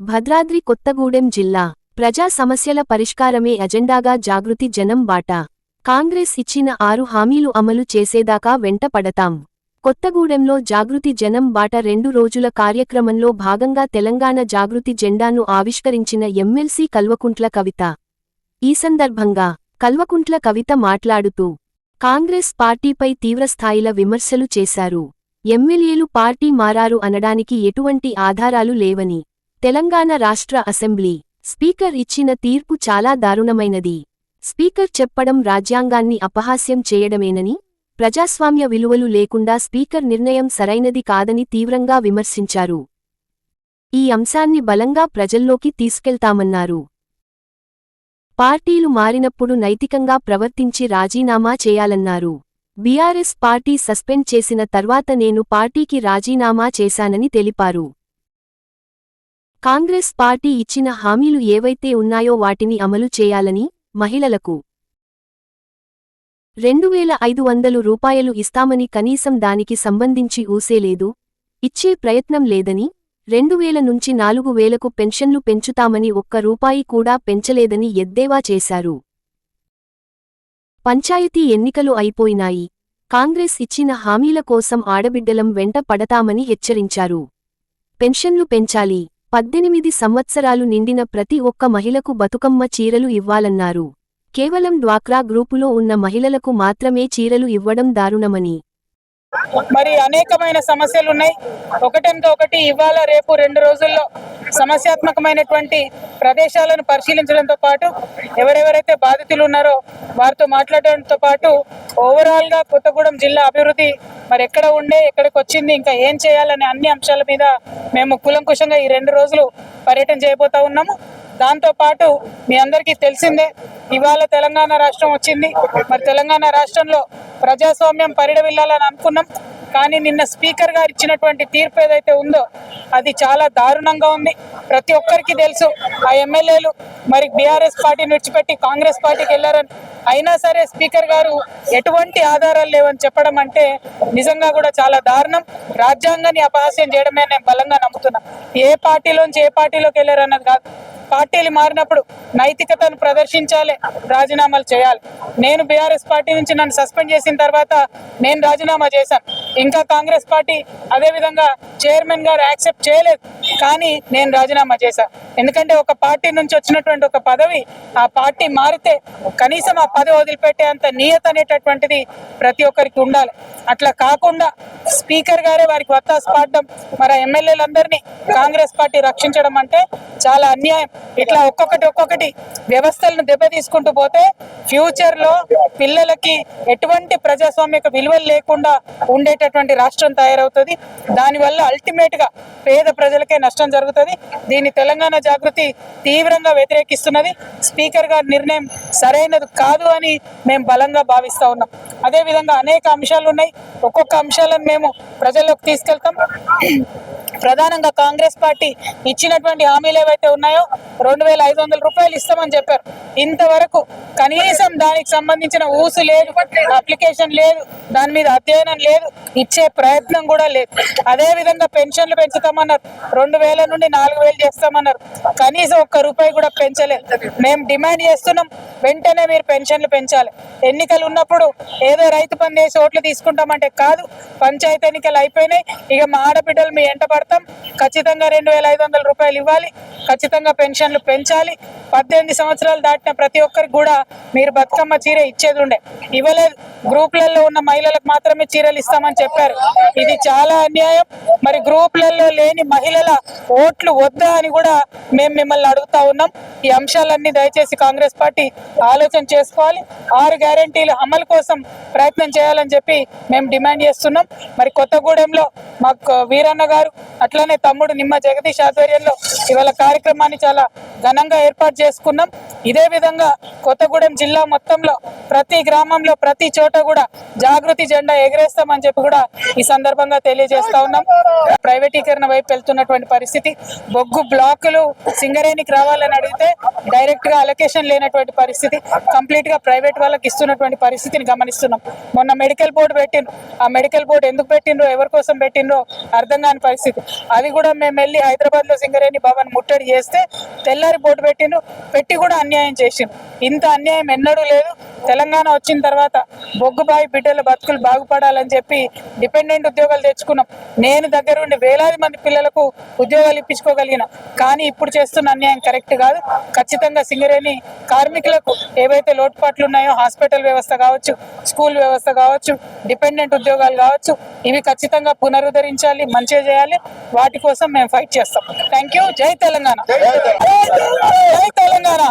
భద్రాద్రి కొత్తగూడెం జిల్లా ప్రజా సమస్యల పరిష్కారమే ఎజెండాగా జాగృతి జనం బాట. కాంగ్రెస్ ఇచ్చిన ఆరు హామీలు అమలు చేసేదాకా వెంట పడతాం. కొత్తగూడెంలో జాగృతి జనం బాట రెండు రోజుల కార్యక్రమంలో భాగంగా తెలంగాణ జాగృతి జెండాను ఆవిష్కరించిన ఎమ్మెల్సీ కల్వకుంట్ల కవిత. ఈ సందర్భంగా కల్వకుంట్ల కవిత మాట్లాడుతూ కాంగ్రెస్ పార్టీపై తీవ్రస్థాయిల విమర్శలు చేశారు. ఎమ్మెల్యేలు పార్టీ మారారు అనడానికి ఎటువంటి ఆధారాలు లేవని తెలంగాణ రాష్ట్ర అసెంబ్లీ స్పీకర్ ఇచ్చిన తీర్పు చాలా దారుణమైనది. స్పీకర్ చెప్పడం రాజ్యాంగాన్ని అపహాస్యం చేయడమేనని ప్రజాస్వామ్య విలువలు లేకుండా స్పీకర్ నిర్ణయం సరైనది కాదని తీవ్రంగా విమర్శించారు. ఈ అంశాన్ని బలంగా ప్రజల్లోకి తీసుకెళ్తామన్నారు. పార్టీలు మారినప్పుడు నైతికంగా ప్రవర్తించి రాజీనామా చేయాలన్నారు. బీఆర్ఎస్ పార్టీ సస్పెండ్ చేసిన తర్వాత నేను పార్టీకి రాజీనామా చేశానని తెలిపారు. కాంగ్రెస్ పార్టీ ఇచ్చిన హామీలు ఏవైతే ఉన్నాయో వాటిని అమలు చేయాలని మహిళలకు రెండు వేల ఐదు వందలు రూపాయలు ఇస్తామని కనీసం దానికి సంబంధించి ఊసేలేదు ఇచ్చే ప్రయత్నం లేదని రెండు వేల నుంచి నాలుగు వేలకు పెన్షన్లు పెంచుతామని ఒక్క రూపాయి కూడా పెంచలేదని ఎద్దేవా చేశారు. పంచాయతీ ఎన్నికలు అయిపోయినాయి. కాంగ్రెస్ ఇచ్చిన హామీల కోసం ఆడబిడ్డలం వెంట పడతామని హెచ్చరించారు. పెన్షన్లు పెంచాలి. పద్దెనిమిది సంవత్సరాలు నిండిన ప్రతి ఒక్క మహిళకు బతుకమ్మ చీరలు ఇవ్వాలన్నారు. కేవలం డ్వాక్రా గ్రూపులో ఉన్న మహిళలకు మాత్రమే చీరలు ఇవ్వడం దారుణమని మరి అనేకమైన సమస్యలు ఉన్నాయి. ఒకటంతో ఒకటి ఇవాళ రేపు రెండు రోజుల్లో సమస్యాత్మకమైనటువంటి ప్రదేశాలను పరిశీలించడంతో పాటు ఎవరెవరైతే బాధితులు ఉన్నారో వారితో మాట్లాడడంతో పాటు ఓవరాల్గా కొత్తగూడెం జిల్లా అభివృద్ధి మరి ఎక్కడ ఉండే ఎక్కడికి వచ్చింది ఇంకా ఏం చేయాలనే అన్ని అంశాల మీద మేము కులంకుశంగా ఈ రెండు రోజులు పర్యటన చేయబోతా ఉన్నాము. దాంతో పాటు మీ అందరికీ తెలిసిందే ఇవాళ తెలంగాణ రాష్ట్రం వచ్చింది. మరి తెలంగాణ రాష్ట్రంలో ప్రజాస్వామ్యం పరిడవిల్లాలని అనుకున్నాం. కానీ నిన్న స్పీకర్ గారు ఇచ్చినటువంటి తీర్పు ఏదైతే ఉందో అది చాలా దారుణంగా ఉంది. ప్రతి ఒక్కరికి తెలుసు ఆ ఎమ్మెల్యేలు మరి బీఆర్ఎస్ పార్టీని విడిచిపెట్టి కాంగ్రెస్ పార్టీకి వెళ్ళారని. అయినా సరే స్పీకర్ గారు ఎటువంటి ఆధారాలు లేవని చెప్పడం అంటే నిజంగా కూడా చాలా దారుణం. రాజ్యాంగాన్ని అపహాస్యం చేయడమే నేను బలంగా నమ్ముతున్నా. ఏ పార్టీలోంచి ఏ పార్టీలోకి వెళ్ళారన్నది కాదు. పార్టీలు మారినప్పుడు నైతికతను ప్రదర్శించాలి రాజీనామాలు చేయాలి. నేను బీఆర్ఎస్ పార్టీ నుంచి నన్ను సస్పెండ్ చేసిన తర్వాత నేను రాజీనామా చేశాను. ఇంకా కాంగ్రెస్ పార్టీ అదే విధంగా చైర్మన్ గారు యాక్సెప్ట్ చేయలేదు. కానీ నేను రాజీనామా చేశాను ఎందుకంటే ఒక పార్టీ నుంచి వచ్చినటువంటి ఒక పదవి ఆ పార్టీ మారితే కనీసం ఆ పదవి వదిలిపెట్టే అంత నియత అనేటటువంటిది ప్రతి ఒక్కరికి ఉండాలి. అట్లా కాకుండా స్పీకర్ గారే వారికి వత్తాసు పాడడం మరి ఎమ్మెల్యేలందరినీ కాంగ్రెస్ పార్టీ రక్షించడం అంటే చాలా అన్యాయం. ఇట్లా ఒక్కొక్కటి ఒక్కొక్కటి వ్యవస్థలను దెబ్బతీసుకుంటూ పోతే ఫ్యూచర్లో పిల్లలకి ఎటువంటి ప్రజాస్వామిక విలువలు లేకుండా ఉండేటటువంటి రాష్ట్రం తయారవుతుంది. దానివల్ల అల్టిమేట్గా పేద ప్రజలకే నష్టం జరుగుతుంది. దీన్ని తెలంగాణ జాగృతి తీవ్రంగా వ్యతిరేకిస్తున్నది. స్పీకర్ గారి నిర్ణయం సరైనది కాదు. అని మేము బలంగా భావిస్తూ ఉన్నాం. అదే విధంగా అనేక అంశాలు ఉన్నాయి. ఒక్కొక్క అంశాలను మేము ప్రజల్లోకి తీసుకెళ్తాం. ప్రధానంగా కాంగ్రెస్ పార్టీ ఇచ్చినటువంటి హామీలు ఏవైతే ఉన్నాయో రెండు వేల ఐదు వందల రూపాయలు ఇస్తామని చెప్పారు. ఇంతవరకు కనీసం దానికి సంబంధించిన ఊసు లేదు అప్లికేషన్ లేదు దాని మీద అధ్యయనం లేదు ఇచ్చే ప్రయత్నం కూడా లేదు. అదే విధంగా పెన్షన్లు పెంచుతామన్నారు. రెండు వేల నుండి నాలుగు వేలు చేస్తామన్నారు. కనీసం ఒక్క రూపాయి కూడా పెంచలేదు. మేము డిమాండ్ చేస్తున్నాం వెంటనే మీరు పెన్షన్లు పెంచాలి. ఎన్నికలు ఉన్నప్పుడు ఏదో రైతు పని చేసి ఓట్లు తీసుకుంటామంటే కాదు పంచాయతీ ఎన్నికలు అయిపోయినాయి. ఇక మా ఆడబిడ్డలు మీ ఎంట పడతాం ఖచ్చితంగా రెండు వేల ఐదు వందల రూపాయలు ఇవ్వాలి. ఖచ్చితంగా పెన్షన్లు పెంచాలి. పద్దెనిమిది సంవత్సరాలు దాటిన ప్రతి ఒక్కరికి కూడా మీరు బతుకమ్మ చీర ఇచ్చేది ఉండే. ఇవ్వలేదు. గ్రూప్లలో ఉన్న మహిళలకు మాత్రమే చీరలు ఇస్తామని చెప్పారు. ఇది చాలా అన్యాయం. మరి గ్రూప్లలో లేని మహిళల ఓట్లు వద్దా అని కూడా మేము మిమ్మల్ని అడుగుతా ఉన్నాం. ఈ అంశాలన్నీ దయచేసి కాంగ్రెస్ పార్టీ ఆలోచన చేసుకోవాలి. ఆరు గ్యారంటీల అమలు కోసం ప్రయత్నం చేయాలని చెప్పి మేము డిమాండ్ చేస్తున్నాం. మరి కొత్తగూడెంలో మాకు వీరన్న గారు అట్లనే తమ్ముడు నిమ్మ జగదీష్ ఆధ్వర్యంలో ఇవాళ కార్యక్రమాన్ని చాలా ఘనంగా ఏర్పాటు చేసుకున్నాం. ఇదే విధంగా కొత్తగూడెం జిల్లా మొత్తంలో ప్రతి గ్రామంలో ప్రతి చోట చోట కూడా జాగృతి జెండా ఎగరేస్తామని చెప్పి కూడా ఈ సందర్భంగా తెలియజేస్తా ఉన్నాం. ప్రైవేటీకరణ వైపు వెళ్తున్నటువంటి పరిస్థితి బొగ్గు బ్లాకులు సింగరేణికి రావాలని అడిగితే డైరెక్ట్గా అలొకేషన్ లేనటువంటి పరిస్థితి కంప్లీట్గా ప్రైవేట్ వాళ్ళకి ఇస్తున్నటువంటి పరిస్థితిని గమనిస్తున్నాం. మొన్న మెడికల్ బోర్డు పెట్టిండ్రు. ఆ మెడికల్ బోర్డు ఎందుకు పెట్టిండ్రో ఎవరి కోసం పెట్టిండ్రో అర్థం కాని పరిస్థితి. అది కూడా మేము వెళ్ళి హైదరాబాద్లో సింగరేణి భవన్ ముట్టడి చేస్తే తెల్లారి బోర్డు పెట్టిను పెట్టి కూడా అన్యాయం చేసిండు ఇంత అన్యాయం ఎన్నడూ లేదు. తెలంగాణ వచ్చిన తర్వాత బొగ్గుబాయి బిడ్డల బతుకులు బాగుపడాలని చెప్పి డిపెండెంట్ ఉద్యోగాలు తెచ్చుకున్నాం. నేను దగ్గరుండి వేలాది మంది పిల్లలకు ఉద్యోగాలు ఇప్పించుకోగలిగిన. కానీ ఇప్పుడు చేస్తున్న అన్యాయం కరెక్ట్ కాదు. ఖచ్చితంగా సింగరేణి కార్మికులకు ఏవైతే లోటుపాట్లు ఉన్నాయో హాస్పిటల్ వ్యవస్థ కావచ్చు స్కూల్ వ్యవస్థ కావచ్చు డిపెండెంట్ ఉద్యోగాలు కావచ్చు ఇవి ఖచ్చితంగా పునరుద్ధరించాలి మంచిగా చేయాలి. వాటి కోసం మేము ఫైట్ చేస్తాం. Thank you. జై తెలంగాణ. జై తెలంగాణ.